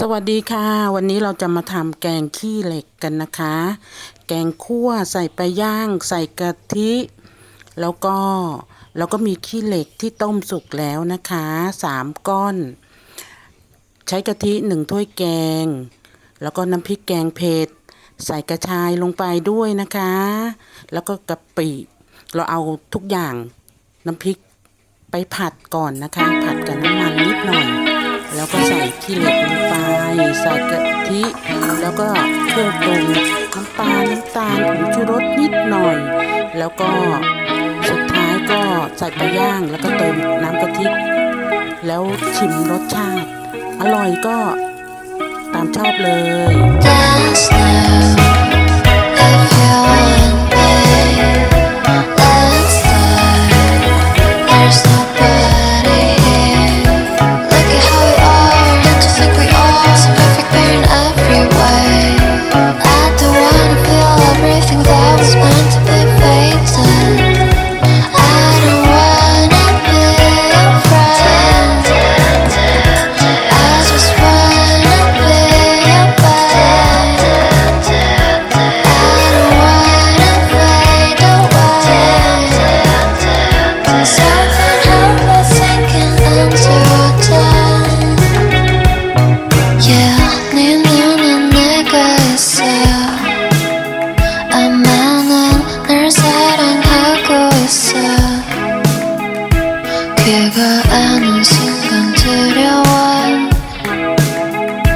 สวัสดีค่ะ วันนี้เราจะมาทำแกงขี้เหล็กกันนะคะ แกงคั่วใส่ไปลาย่าง ใส่กะทิ แล้วก็แล้วก็มีขี้เหล็กที่ต้มสุกแล้วนะคะสามก้อน ใช้กะทิหนึ่งถ้วยแกง แล้วก็น้ำพริกแกงเผ็ดใส่กระชายลงไปด้วยนะคะ แล้วก็กะปิ เราเอาทุกอย่างน้ำพริกไปผัดก่อนนะคะ ผัดกับน้ำมันนิดหน่อย แล้วก็ใส่ขี้เหล็กลงไปใส่กะทิ แล้วก็เครื่องปรุงน้ำปลาน้ำตาลผงชูรสนิดหน่อย แล้วก็สุดท้ายก็ใส่ปลาย่างแล้วก็เติมน้ำกะทิ แล้วชิมรสชาติ อร่อยก็ตามชอบเลย 그걸 아는 순간 두려워